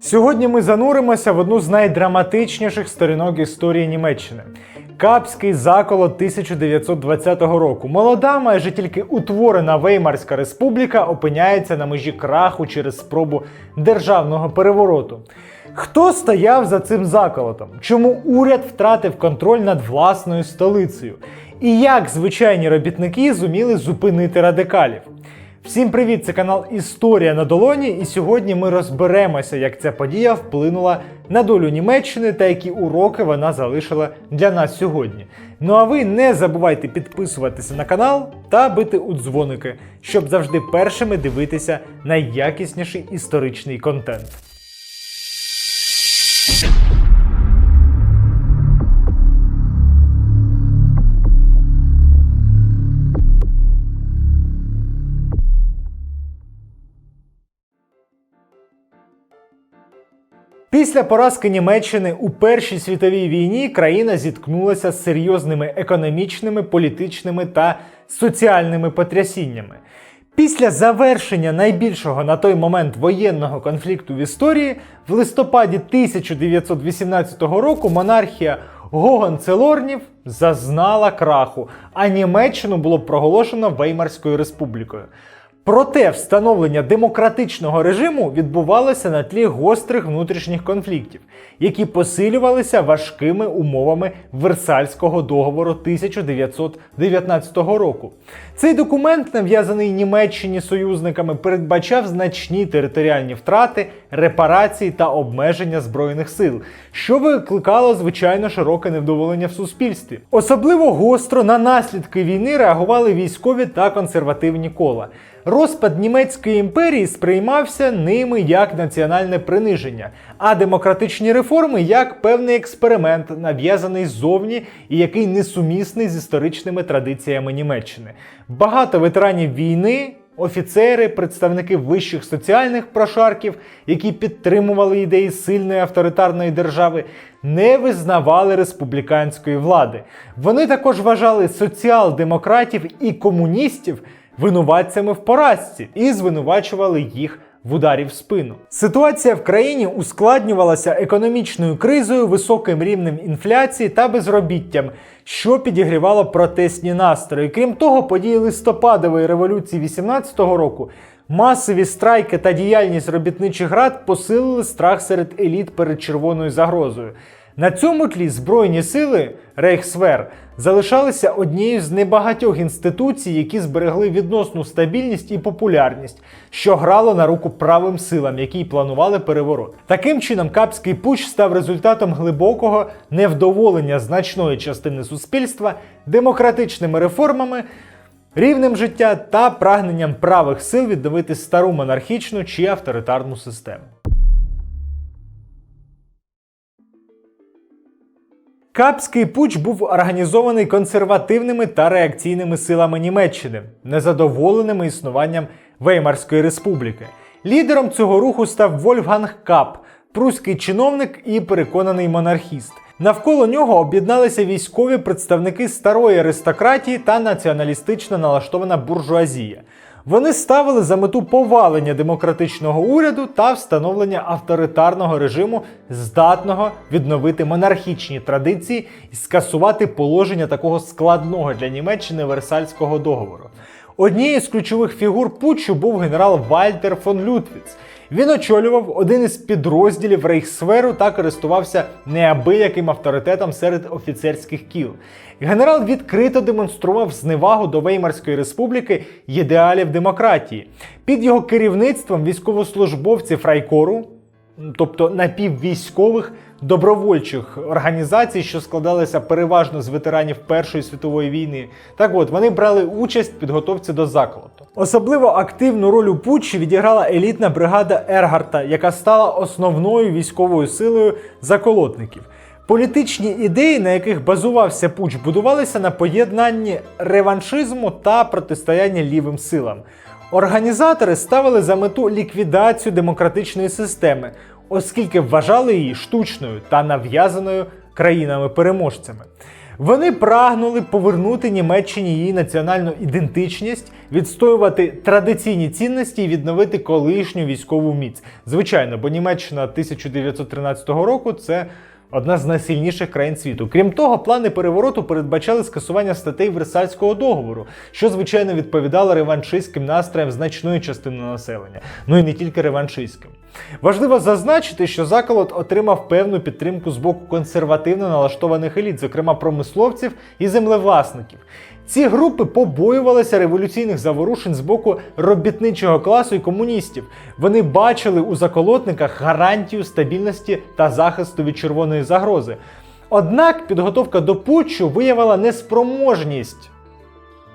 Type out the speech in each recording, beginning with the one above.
Сьогодні ми зануримося в одну з найдраматичніших сторінок історії Німеччини. Капський заколот 1920 року. Молода, майже тільки утворена Веймарська республіка опиняється на межі краху через спробу державного перевороту. Хто стояв за цим заколотом? Чому уряд втратив контроль над власною столицею? І як звичайні робітники зуміли зупинити радикалів? Всім привіт! Це канал Історія на долоні, і сьогодні ми розберемося, як ця подія вплинула на долю Німеччини та які уроки вона залишила для нас сьогодні. Ну а ви не забувайте підписуватися на канал та бити у дзвоники, щоб завжди першими дивитися найякісніший історичний контент. Після поразки Німеччини у Першій світовій війні країна зіткнулася з серйозними економічними, політичними та соціальними потрясіннями. Після завершення найбільшого на той момент воєнного конфлікту в історії в листопаді 1918 року монархія Гогенцелорнів зазнала краху, а Німеччину було проголошено Веймарською республікою. Проте встановлення демократичного режиму відбувалося на тлі гострих внутрішніх конфліктів, які посилювалися важкими умовами Версальського договору 1919 року. Цей документ, нав'язаний Німеччині союзниками, передбачав значні територіальні втрати, репарації та обмеження збройних сил, що викликало звичайно широке невдоволення в суспільстві. Особливо гостро на наслідки війни реагували військові та консервативні кола. Розпад німецької імперії сприймався ними як національне приниження, а демократичні реформи як певний експеримент, нав'язаний ззовні і який несумісний з історичними традиціями Німеччини. Багато ветеранів війни. Офіцери, представники вищих соціальних прошарків, які підтримували ідеї сильної авторитарної держави, не визнавали республіканської влади. Вони також вважали соціал-демократів і комуністів винуватцями в поразці і звинувачували їх в ударі в спину. Ситуація в країні ускладнювалася економічною кризою, високим рівнем інфляції та безробіттям, що підігрівало протестні настрої. Крім того, події листопадової революції 18-го року. Масові страйки та діяльність робітничих рад посилили страх серед еліт перед червоною загрозою. На цьому тлі Збройні сили Рейхсвер залишалися однією з небагатьох інституцій, які зберегли відносну стабільність і популярність, що грало на руку правим силам, які планували переворот. Таким чином, Капський путч став результатом глибокого невдоволення значної частини суспільства демократичними реформами. Рівнем життя та прагненням правих сил відновити стару монархічну чи авторитарну систему. Капський путч був організований консервативними та реакційними силами Німеччини, незадоволеними існуванням Веймарської республіки. Лідером цього руху став Вольфганг Кап, пруський чиновник і переконаний монархіст. Навколо нього об'єдналися військові представники старої аристократії та націоналістично налаштована буржуазія. Вони ставили за мету повалення демократичного уряду та встановлення авторитарного режиму, здатного відновити монархічні традиції і скасувати положення такого складного для Німеччини Версальського договору. Однією з ключових фігур путчу був генерал Вальтер фон Лютвіц. Він очолював один із підрозділів Рейхсверу та користувався неабияким авторитетом серед офіцерських кіл. Генерал відкрито демонстрував зневагу до Веймарської республіки ідеалів демократії. Під його керівництвом військовослужбовці Фрайкору, тобто напіввійськових добровольчих організацій, що складалися переважно з ветеранів Першої світової війни. Так от вони брали участь в підготовці до заколоту. Особливо активну роль у путчі відіграла елітна бригада Ергарта, яка стала основною військовою силою заколотників. Політичні ідеї, на яких базувався путч, будувалися на поєднанні реваншизму та протистояння лівим силам. Організатори ставили за мету ліквідацію демократичної системи, оскільки вважали її штучною та нав'язаною країнами-переможцями. Вони прагнули повернути Німеччині її національну ідентичність, відстоювати традиційні цінності і відновити колишню військову міць. Звичайно, бо Німеччина 1913 року це. Одна з найсильніших країн світу. Крім того, плани перевороту передбачали скасування статей Версальського договору, що звичайно відповідало реваншистським настроям значної частини населення, ну і не тільки реваншистським. Важливо зазначити, що заколот отримав певну підтримку з боку консервативно налаштованих еліт, зокрема промисловців і землевласників. Ці групи побоювалися революційних заворушень з боку робітничого класу і комуністів. Вони бачили у заколотниках гарантію стабільності та захисту від червоної загрози. Однак підготовка до путчу виявила неспроможність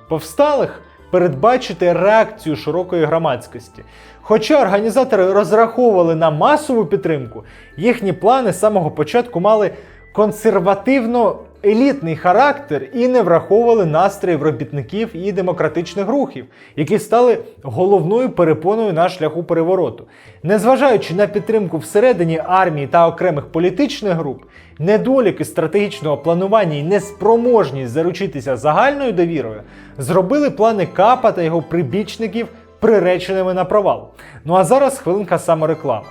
повсталих передбачити реакцію широкої громадськості. Хоча організатори розраховували на масову підтримку, їхні плани з самого початку мали консервативно елітний характер і не враховували настроїв робітників і демократичних рухів, які стали головною перепоною на шляху перевороту. Незважаючи на підтримку всередині армії та окремих політичних груп, недоліки стратегічного планування і неспроможність заручитися загальною довірою зробили плани Капа та його прибічників приреченими на провал. Ну а зараз хвилинка самореклами.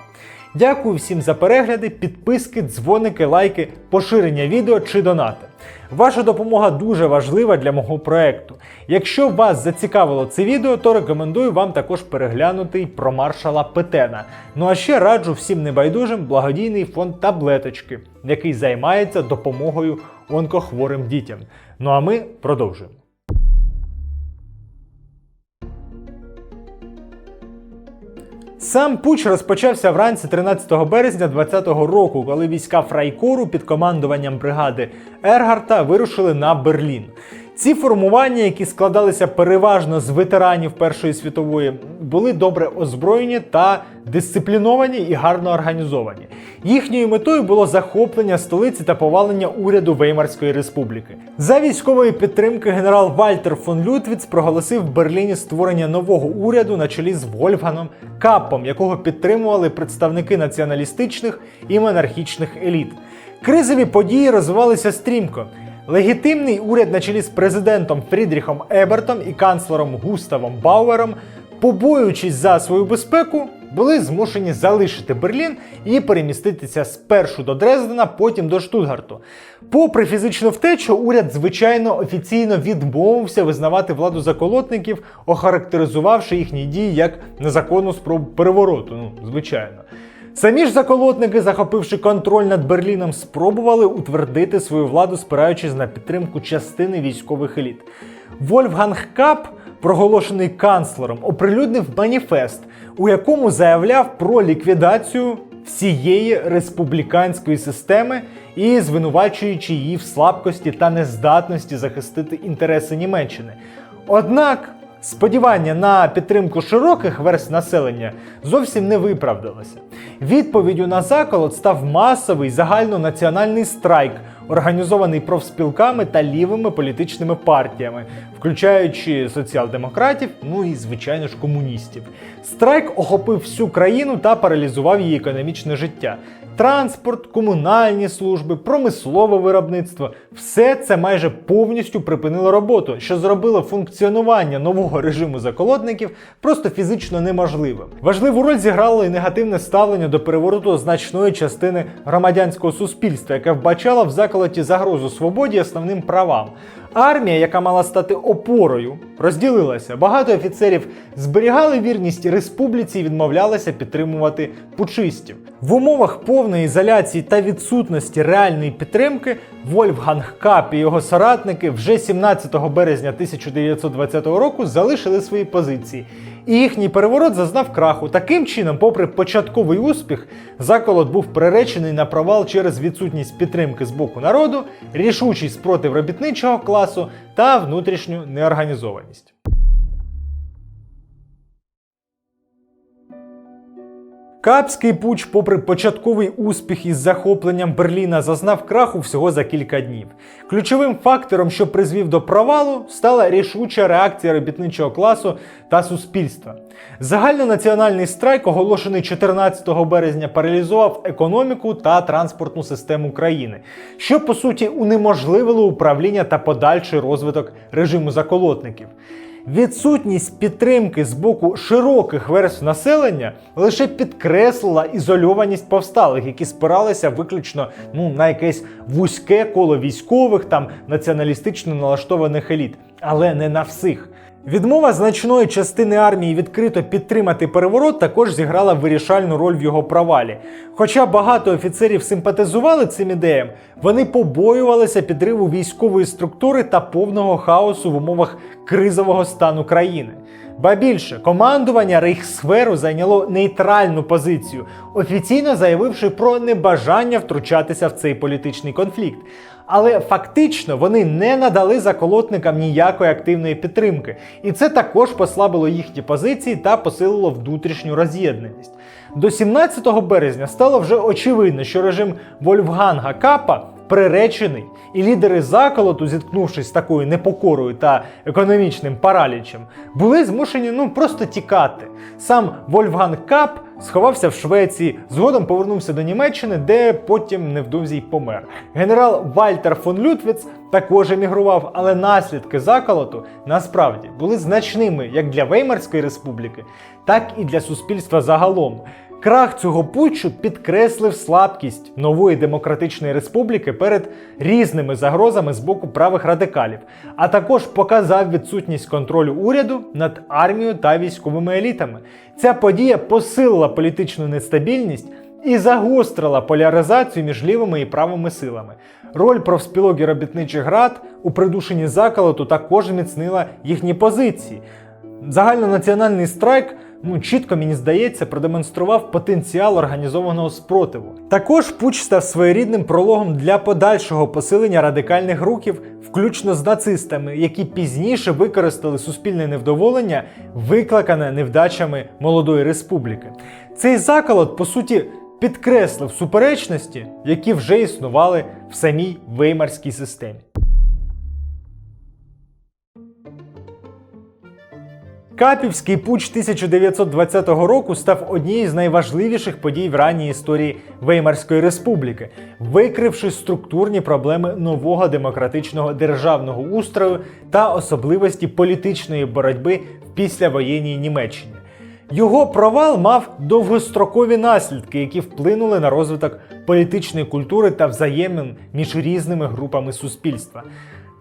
Дякую всім за перегляди, підписки, дзвоники, лайки, поширення відео чи донати. Ваша допомога дуже важлива для мого проекту. Якщо вас зацікавило це відео, то рекомендую вам також переглянути й про маршала Петена. Ну а ще раджу всім небайдужим благодійний фонд таблеточки, який займається допомогою онкохворим дітям. Ну а ми продовжуємо. Сам путч розпочався вранці 13 березня 2020 року, коли війська Фрайкору під командуванням бригади Ергарта вирушили на Берлін. Ці формування, які складалися переважно з ветеранів Першої світової, були добре озброєні та дисципліновані і гарно організовані. Їхньою метою було захоплення столиці та повалення уряду Веймарської республіки. За військової підтримки генерал Вальтер фон Лютвіц проголосив в Берліні створення нового уряду на чолі з Вольфганом Каппом, якого підтримували представники націоналістичних і монархічних еліт. Кризові події розвивалися стрімко. Легітимний уряд на чолі з президентом Фрідріхом Ебертом і канцлером Густавом Бауером, побоюючись за свою безпеку, були змушені залишити Берлін і переміститися спершу до Дрездена, потім до Штутгарту. Попри фізичну втечу, уряд, звичайно, офіційно відмовився визнавати владу заколотників, охарактеризувавши їхні дії як незаконну спробу перевороту. Ну, звичайно. Самі ж заколотники, захопивши контроль над Берліном, спробували утвердити свою владу, спираючись на підтримку частини військових еліт. Вольфганг Кап, проголошений канцлером, оприлюднив маніфест, у якому заявляв про ліквідацію всієї республіканської системи і звинувачуючи її в слабкості та нездатності захистити інтереси Німеччини. Однак Сподівання на підтримку широких верст населення зовсім не виправдалося. Відповіддю на заколот став масовий загальнонаціональний страйк, організований профспілками та лівими політичними партіями, включаючи соціал-демократів, ну і звичайно ж комуністів. Страйк охопив всю країну та паралізував її економічне життя. Транспорт, комунальні служби, промислове виробництво все це майже повністю припинило роботу, що зробило функціонування нового режиму заколотників просто фізично неможливим. Важливу роль зіграло і негативне ставлення до перевороту значної частини громадянського суспільства, яке вбачало в заколоті загрозу свободі основним правам. Армія, яка мала стати опорою, розділилася. Багато офіцерів зберігали вірність республіці і відмовлялися підтримувати пучистів. В умовах повної ізоляції та відсутності реальної підтримки Вольфганг Кап і його соратники вже 17 березня 1920 року залишили свої позиції. І їхній переворот зазнав краху. Таким чином, попри початковий успіх, заколот був приречений на провал через відсутність підтримки з боку народу, рішучий спротив робітничого класу та внутрішню неорганізованість. Капський пуч, попри початковий успіх із захопленням Берліна, зазнав краху всього за кілька днів. Ключовим фактором, що призвів до провалу, стала рішуча реакція робітничого класу та суспільства. Загальнонаціональний страйк, оголошений 14 березня, паралізував економіку та транспортну систему країни, що по суті унеможливило управління та подальший розвиток режиму заколотників. Відсутність підтримки з боку широких верств населення лише підкреслила ізольованість повсталих, які спиралися виключно ну, на якесь вузьке коло військових там націоналістично налаштованих еліт, але не на всіх. Відмова значної частини армії відкрито підтримати переворот також зіграла вирішальну роль в його провалі. Хоча багато офіцерів симпатизували цим ідеям, вони побоювалися підриву військової структури та повного хаосу в умовах кризового стану країни. Ба більше, командування Рейхсферу зайняло нейтральну позицію, офіційно заявивши про небажання втручатися в цей політичний конфлікт. Але фактично вони не надали заколотникам ніякої активної підтримки, і це також послабило їхні позиції та посилило внутрішню роз'єднаність. До 17 березня стало вже очевидно, що режим Вольфганга Капа приречений, і лідери заколоту, зіткнувшись з такою непокорою та економічним паралічем, були змушені ну просто тікати. Сам Вольфганг Кап сховався в Швеції, згодом повернувся до Німеччини, де потім невдовзі й помер. Генерал Вальтер фон Лютвіц також емігрував, але наслідки заколоту насправді були значними як для Веймарської республіки, так і для суспільства загалом. Крах цього путчу підкреслив слабкість нової демократичної республіки перед різними загрозами з боку правих радикалів, а також показав відсутність контролю уряду над армією та військовими елітами. Ця подія посилила політичну нестабільність і загострила поляризацію між лівими і правими силами. Роль профспілок і робітничих рад у придушенні заколоту також зміцнила їхні позиції. Загальнонаціональний страйк, ну чітко мені здається, продемонстрував потенціал організованого спротиву. Також пуч став своєрідним прологом для подальшого посилення радикальних рухів, включно з нацистами, які пізніше використали суспільне невдоволення, викликане невдачами молодої республіки. Цей заколот, по суті, підкреслив суперечності, які вже існували в самій веймарській системі. Капівський путч 1920 року став однією з найважливіших подій в ранній історії Веймарської республіки, викривши структурні проблеми нового демократичного державного устрою та особливості політичної боротьби в післявоєнній Німеччині. Його провал мав довгострокові наслідки, які вплинули на розвиток політичної культури та взаємин між різними групами суспільства.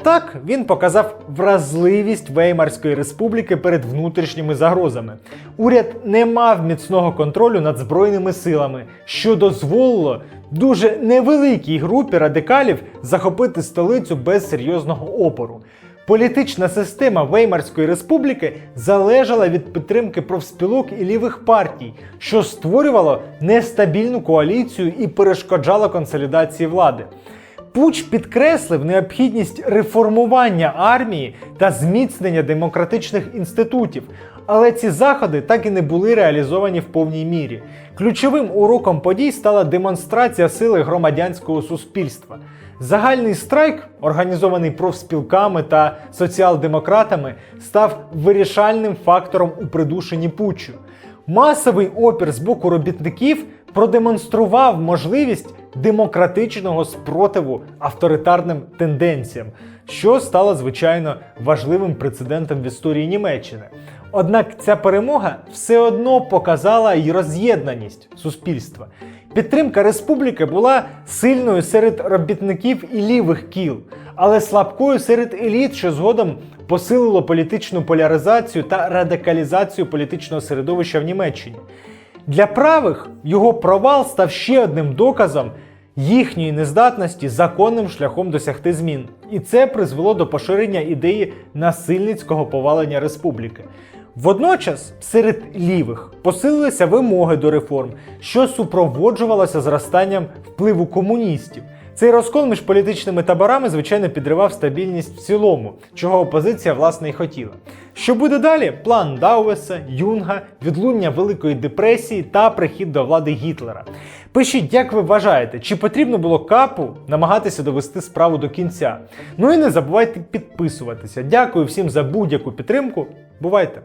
Так, він показав вразливість Веймарської республіки перед внутрішніми загрозами. Уряд не мав міцного контролю над збройними силами, що дозволило дуже невеликій групі радикалів захопити столицю без серйозного опору. Політична система Веймарської республіки залежала від підтримки профспілок і лівих партій, що створювало нестабільну коаліцію і перешкоджало консолідації влади. Пуч підкреслив необхідність реформування армії та зміцнення демократичних інститутів, але ці заходи так і не були реалізовані в повній мірі. Ключовим уроком подій стала демонстрація сили громадянського суспільства. Загальний страйк, організований профспілками та соціал-демократами, став вирішальним фактором у придушенні путчу. Масовий опір з боку робітників продемонстрував можливість демократичного спротиву авторитарним тенденціям, що стало звичайно важливим прецедентом в історії Німеччини. Однак ця перемога все одно показала й роз'єднаність суспільства. Підтримка республіки була сильною серед робітників і лівих кіл, але слабкою серед еліт, що згодом посилило політичну поляризацію та радикалізацію політичного середовища в Німеччині. Для правих його провал став ще одним доказом їхньої нездатності законним шляхом досягти змін. І це призвело до поширення ідеї насильницького повалення республіки. Водночас серед лівих посилилися вимоги до реформ, що супроводжувалося зростанням впливу комуністів. Цей розкол між політичними таборами, звичайно, підривав стабільність в цілому, чого опозиція власне і хотіла. Що буде далі? План Дауеса, Юнга, відлуння Великої депресії та прихід до влади Гітлера. Пишіть, як ви вважаєте, чи потрібно було капу намагатися довести справу до кінця. Ну і не забувайте підписуватися. Дякую всім за будь-яку підтримку. Бувайте!